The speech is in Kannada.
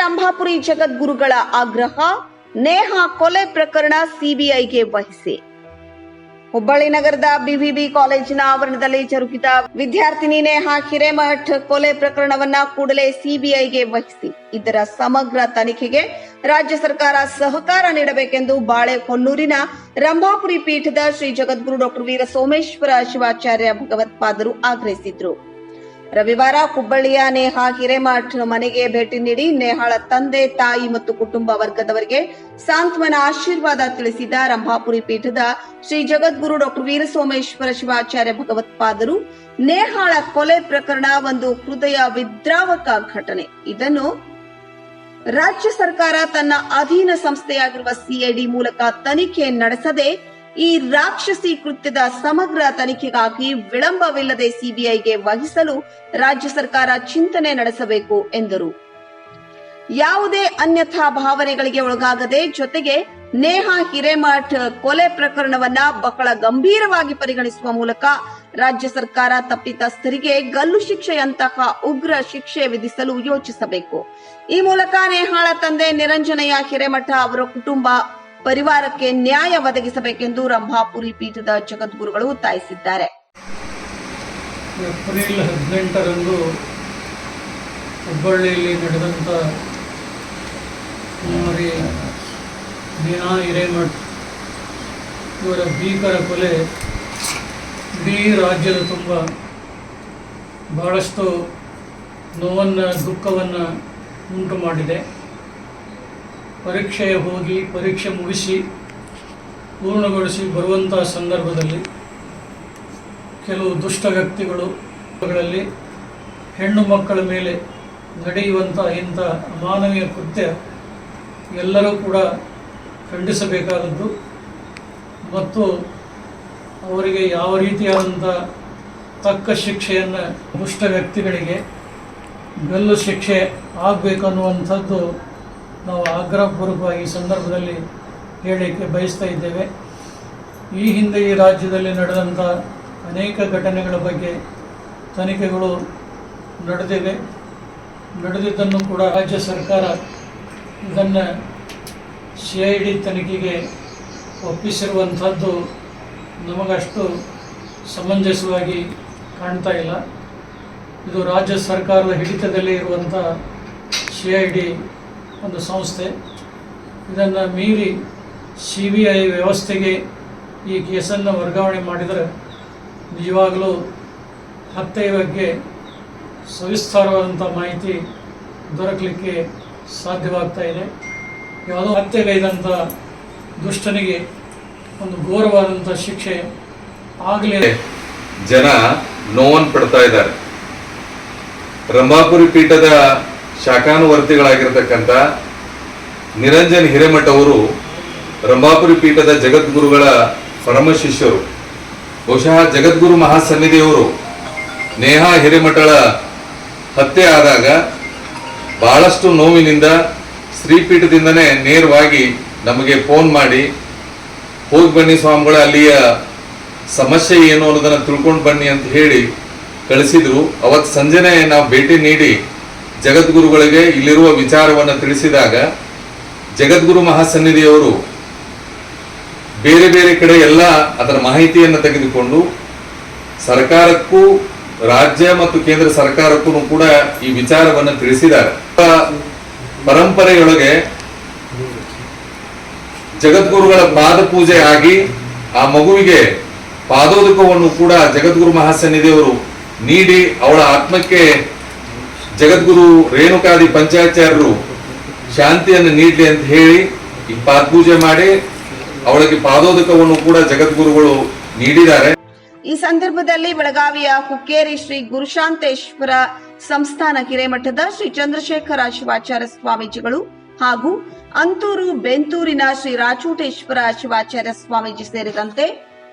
ರಂಭಾಪುರಿ ಜಗದ್ಗುರುಗಳ ಆಗ್ರಹ, ನೇಹಾ ಕೊಲೆ ಪ್ರಕರಣ ಸಿಬಿಐಗೆ ವಹಿಸಿ. ಹುಬ್ಬಳ್ಳಿ ನಗರದ ಬಿವಿಬಿ ಕಾಲೇಜಿನ ಆವರಣದಲ್ಲಿ ಜರುಗಿದ ವಿದ್ಯಾರ್ಥಿನಿ ನೇಹಾ ಹಿರೇಮಠ್ ಕೊಲೆ ಪ್ರಕರಣವನ್ನ ಕೂಡಲೇ ಸಿಬಿಐಗೆ ವಹಿಸಿ. ಇದರ ಸಮಗ್ರ ತನಿಖೆಗೆ ರಾಜ್ಯ ಸರ್ಕಾರ ಸಹಕಾರ ನೀಡಬೇಕೆಂದು ಬಾಳೆಹೊನ್ನೂರಿನ ರಂಭಾಪುರಿ ಪೀಠದ ಶ್ರೀ ಜಗದ್ಗುರು ಡಾಕ್ಟರ್ ವೀರ ಸೋಮೇಶ್ವರ ಶಿವಾಚಾರ್ಯ ಭಗವತ್ಪಾದರು ಆಗ್ರಹಿಸಿದ್ರು. ರವಿವಾರ ಹುಬ್ಬಳ್ಳಿಯ ನೇಹಾ ಹಿರೇಮಠ್ ಮನೆಗೆ ಭೇಟಿ ನೀಡಿ ನೇಹಾಳ ತಂದೆ, ತಾಯಿ ಮತ್ತು ಕುಟುಂಬ ವರ್ಗದವರಿಗೆ ಸಾಂತ್ವನ ಆಶೀರ್ವಾದ ತಿಳಿಸಿದ ರಂಭಾಪುರಿ ಪೀಠದ ಶ್ರೀ ಜಗದ್ಗುರು ಡಾಕ್ಟರ್ ವೀರಸೋಮೇಶ್ವರ ಶಿವಾಚಾರ್ಯ ಭಗವತ್ಪಾದರು ನೇಹಾಳ ಕೊಲೆ ಪ್ರಕರಣ ಒಂದು ಹೃದಯ ವಿದ್ರಾವಕ ಘಟನೆ. ಇದನ್ನು ರಾಜ್ಯ ಸರ್ಕಾರ ತನ್ನ ಅಧೀನ ಸಂಸ್ಥೆಯಾಗಿರುವ ಸಿಐಡಿ ಮೂಲಕ ತನಿಖೆ ನಡೆಸದೆ ಈ ರಾಕ್ಷಸಿ ಕೃತ್ಯದ ಸಮಗ್ರ ತನಿಖೆಗಾಗಿ ವಿಳಂಬವಿಲ್ಲದೆ ಸಿಬಿಐಗೆ ವಹಿಸಲು ರಾಜ್ಯ ಸರ್ಕಾರ ಚಿಂತನೆ ನಡೆಸಬೇಕು ಎಂದರು. ಯಾವುದೇ ಅನ್ಯಥಾ ಭಾವನೆಗಳಿಗೆ ಒಳಗಾಗದೆ ಜೊತೆಗೆ ನೇಹಾ ಹಿರೇಮಠ್ ಕೊಲೆ ಪ್ರಕರಣವನ್ನ ಬಹಳ ಗಂಭೀರವಾಗಿ ಪರಿಗಣಿಸುವ ಮೂಲಕ ರಾಜ್ಯ ಸರ್ಕಾರ ತಪ್ಪಿತಸ್ಥರಿಗೆ ಗಲ್ಲು ಶಿಕ್ಷೆಯಂತಹ ಉಗ್ರ ಶಿಕ್ಷೆ ವಿಧಿಸಲು ಯೋಚಿಸಬೇಕು. ಈ ಮೂಲಕ ನೇಹಾಳ ತಂದೆ ನಿರಂಜನಯ್ಯ ಹಿರೇಮಠ ಅವರ ಕುಟುಂಬ ಪರಿವಾರಕ್ಕೆ ನ್ಯಾಯ ಒದಗಿಸಬೇಕೆಂದು ರಂಭಾಪುರಿ ಪೀಠದ ಜಗದ್ಗುರುಗಳು ಒತ್ತಾಯಿಸಿದ್ದಾರೆ. ಏಪ್ರಿಲ್ ಹದಿನೆಂಟರಂದು ಹುಬ್ಬಳ್ಳಿಯಲ್ಲಿ ನಡೆದಂಥ ಕುಮಾರಿ ದೀನಾ ಹಿರೇಮಠ್, ಇವರ ಭೀಕರ ಕೊಲೆ ಇಡೀ ರಾಜ್ಯದ ತುಂಬ. ಬಹಳಷ್ಟು ನೋವನ್ನು, ದುಃಖವನ್ನು ಉಂಟು ಮಾಡಿದೆ ಪರೀಕ್ಷೆ ಹೋಗಿ ಪರೀಕ್ಷೆ ಮುಗಿಸಿ ಪೂರ್ಣಗೊಳಿಸಿ ಬರುವಂಥ ಸಂದರ್ಭದಲ್ಲಿ ಕೆಲವು ದುಷ್ಟ ವ್ಯಕ್ತಿಗಳು ಗಳಲ್ಲಿ ಹೆಣ್ಣು ಮಕ್ಕಳ ಮೇಲೆ ನಡೆಯುವಂಥ ಇಂಥ ಅಮಾನವೀಯ ಕೃತ್ಯ ಎಲ್ಲರೂ ಕೂಡ ಖಂಡಿಸಬೇಕಾದದ್ದು. ಮತ್ತು ಅವರಿಗೆ ಯಾವ ರೀತಿಯಾದಂಥ ತಕ್ಕ ಶಿಕ್ಷೆಯನ್ನು ದುಷ್ಟ ವ್ಯಕ್ತಿಗಳಿಗೆ ಗಲ್ಲು ಶಿಕ್ಷೆ ಆಗಬೇಕನ್ನುವಂಥದ್ದು ನಾವು ಆಗ್ರಹಪೂರ್ವಕವಾಗಿ ಈ ಸಂದರ್ಭದಲ್ಲಿ ಹೇಳಲಿಕ್ಕೆ ಬಯಸ್ತಾ ಇದ್ದೇವೆ. ಈ ಹಿಂದೆ ಈ ರಾಜ್ಯದಲ್ಲಿ ನಡೆದಂಥ ಅನೇಕ ಘಟನೆಗಳ ಬಗ್ಗೆ ತನಿಖೆಗಳು ನಡೆದಿವೆ. ನಡೆದಿದ್ದನ್ನು ಕೂಡ ರಾಜ್ಯ ಸರ್ಕಾರ ಇದನ್ನು ಸಿ ಐ ಡಿ ತನಿಖೆಗೆ ಒಪ್ಪಿಸಿರುವಂಥದ್ದು ನಮಗಷ್ಟು ಸಮಂಜಸವಾಗಿ ಕಾಣ್ತಾ ಇಲ್ಲ. ಇದು ರಾಜ್ಯ ಸರ್ಕಾರದ ಹಿಡಿತದಲ್ಲಿ ಇರುವಂಥ ಸಿ ಐ ಡಿ ಒಂದು ಸಂಸ್ಥೆ. ಇದನ್ನು ಮೀರಿ ಸಿ ಬಿ ಐ ವ್ಯವಸ್ಥೆಗೆ ಈ ಕೇಸನ್ನು ವರ್ಗಾವಣೆ ಮಾಡಿದರೆ ನಿಜವಾಗಲೂ ಹತ್ಯೆಯ ಬಗ್ಗೆ ಸವಿಸ್ತಾರವಾದಂಥ ಮಾಹಿತಿ ದೊರಕಲಿಕ್ಕೆ ಸಾಧ್ಯವಾಗ್ತಾ ಇದೆ. ಯಾವುದೋ ಹತ್ಯೆಗೈದಂಥ ದುಷ್ಟನಿಗೆ ಒಂದು ಘೋರವಾದಂಥ ಶಿಕ್ಷೆ ಆಗಲೇ ಜನ ನೋವನ್ನು ಪಡ್ತಾ ಇದ್ದಾರೆ. ರಂಭಾಪುರಿ ಪೀಠದ ಶಾಖಾನುವರ್ತಿಗಳಾಗಿರ್ತಕ್ಕಂಥ ನಿರಂಜನ್ ಹಿರೇಮಠ ಅವರು ರಂಭಾಪುರಿ ಪೀಠದ ಜಗದ್ಗುರುಗಳ ಪರಮ ಶಿಷ್ಯರು. ಬಹುಶಃ ಜಗದ್ಗುರು ಮಹಾಸನ್ನಿಧಿಯವರು ನೇಹಾ ಹಿರೇಮಠಳ ಹತ್ಯೆ ಆದಾಗ ಬಹಳಷ್ಟು ನೋವಿನಿಂದ ಶ್ರೀಪೀಠದಿಂದನೇ ನೇರವಾಗಿ ನಮಗೆ ಫೋನ್ ಮಾಡಿ, ಹೋಗಿ ಬನ್ನಿ ಸ್ವಾಮಿಗಳ, ಅಲ್ಲಿಯ ಸಮಸ್ಯೆ ಏನು ಅನ್ನೋದನ್ನು ತಿಳ್ಕೊಂಡು ಬನ್ನಿ ಅಂತ ಹೇಳಿ ಕಳಿಸಿದ್ರು. ಅವತ್ತು ಸಂಜೆನೆ ನಾವು ಭೇಟಿ ನೀಡಿ ಜಗದ್ಗುರುಗಳಿಗೆ ಇಲ್ಲಿರುವ ವಿಚಾರವನ್ನು ತಿಳಿಸಿದಾಗ ಜಗದ್ಗುರು ಮಹಾಸನ್ನಿಧಿಯವರು ಬೇರೆ ಬೇರೆ ಕಡೆ ಎಲ್ಲ ಅದರ ಮಾಹಿತಿಯನ್ನು ತೆಗೆದುಕೊಂಡು ಸರ್ಕಾರಕ್ಕೂ ರಾಜ್ಯ ಮತ್ತು ಕೇಂದ್ರ ಸರ್ಕಾರಕ್ಕೂ ಕೂಡ ಈ ವಿಚಾರವನ್ನು ತಿಳಿಸಿದ್ದಾರೆ. ಪರಂಪರೆಯೊಳಗೆ ಜಗದ್ಗುರುಗಳ ಪಾದ ಪೂಜೆ ಆಗಿ ಆ ಮಗುವಿಗೆ ಪಾದೋದಕವನ್ನು ಕೂಡ ಜಗದ್ಗುರು ಮಹಾಸನ್ನಿಧಿಯವರು ನೀಡಿ ಅವಳ ಆತ್ಮಕ್ಕೆ ಜಗದ್ಗುರು ರೇಣುಕಾದಿ ಪಂಚಾಚಾರ್ಯರು ಶಾಂತಿಯನ್ನು ನೀಡಲಿ ಅಂತ ಹೇಳಿ ಈ ಪಾದಪೂಜೆ ಮಾಡಿ ಅವಳಿಗೆ ಪಾದೋದಕವನ್ನು ಕೂಡ ಜಗದ್ಗುರುಗಳು ನೀಡಿದ್ದಾರೆ. ಈ ಸಂದರ್ಭದಲ್ಲಿ ಬೆಳಗಾವಿಯ ಹುಕ್ಕೇರಿ ಶ್ರೀ ಗುರುಶಾಂತೇಶ್ವರ ಸಂಸ್ಥಾನ ಹಿರೇಮಠದ ಶ್ರೀ ಚಂದ್ರಶೇಖರ ಶಿವಾಚಾರ್ಯ ಸ್ವಾಮೀಜಿಗಳು ಹಾಗೂ ಅಂತೂರು, ಬೆಂತೂರಿನ ಶ್ರೀ ರಾಚೂಟೇಶ್ವರ ಶಿವಾಚಾರ್ಯ ಸ್ವಾಮೀಜಿ ಸೇರಿದಂತೆ